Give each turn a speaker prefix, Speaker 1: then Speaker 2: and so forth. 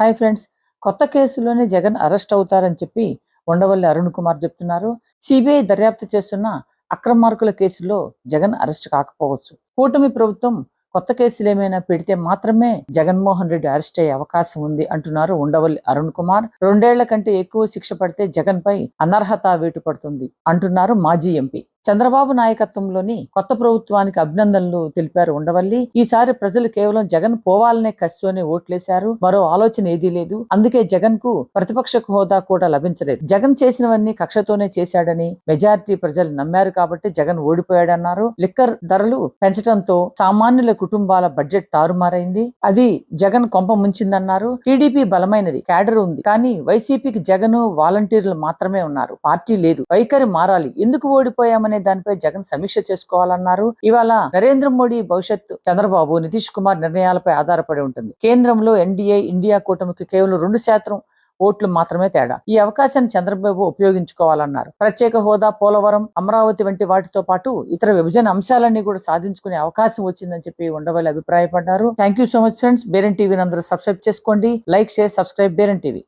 Speaker 1: Hi friends కొత్త కేసులోనే Jagan arrest అవుతారని చెప్పి ఉండవల్లి అరుణ్ కుమార్ చెప్తున్నారు. సిబిఐ దర్యాప్తు చేస్తున్న అక్రమార్కుల కేసులో జగన్ అరెస్ట్ కాకపోవచ్చు. కూటమి ప్రభుత్వం కొత్త కేసులు ఏమైనా పెడితే మాత్రమే జగన్మోహన్ రెడ్డి అరెస్ట్ అయ్యే అవకాశం ఉంది అంటున్నారు ఉండవల్లి అరుణ్ కుమార్. రెండేళ్ళ కంటే ఎక్కువ శిక్ష పడితే జగన్ పై అనర్హత వేటు పడుతుంది అంటున్నారు మాజీ ఎంపీ. చంద్రబాబు నాయకత్వంలోని కొత్త ప్రభుత్వానికి అభినందనలు తెలిపారు ఉండవల్లి. ఈసారి ప్రజలు కేవలం జగన్ పోవాలనే కసితోనే ఓట్లేశారు. మరో ఆలోచన ఏదీ లేదు. అందుకే జగన్కు ప్రతిపక్ష హోదా కూడా లభించలేదు. జగన్ చేసినవన్నీ కక్షతోనే చేశాడని మెజారిటీ ప్రజలు నమ్మారు కాబట్టి జగన్ ఓడిపోయాడన్నారు. లిక్కర్ ధరలు పెంచడంతో సామాన్యుల కుటుంబాల బడ్జెట్ తారుమారైంది. అది జగన్ కొంప ముంచిందన్నారు. టీడీపీ బలమైనది క్యాడర్ ఉంది. కానీ వైసీపీకి జగన్ వాలంటీర్లు మాత్రమే ఉన్నారు. పార్టీ లేదు. వైఖరి మారాలి. ఎందుకు ఓడిపోయామనే దానిపై జగన్ సమీక్ష చేసుకోవాలన్నారు. ఇవాళ నరేంద్ర మోడీ భవిష్యత్తు చంద్రబాబు నితీష్ కుమార్ నిర్ణయాలపై ఆధారపడి ఉంటుంది. కేంద్రంలో ఎన్డీఏ ఇండియా కూటమికి కేవలం రెండు శాతం ఓట్లు మాత్రమే తేడా. ఈ అవకాశాన్ని చంద్రబాబు ఉపయోగించుకోవాలన్నారు. ప్రత్యేక హోదా పోలవరం అమరావతి వంటి వాటితో పాటు ఇతర విభజన అంశాలన్నీ కూడా సాధించుకునే అవకాశం వచ్చిందని చెప్పి ఉండవల్లి అభిప్రాయపడ్డారు. Thank you so much friends Beren టీవీని అందరూ సబ్స్క్రైబ్ చేసుకోండి. Like share subscribe Beren TV.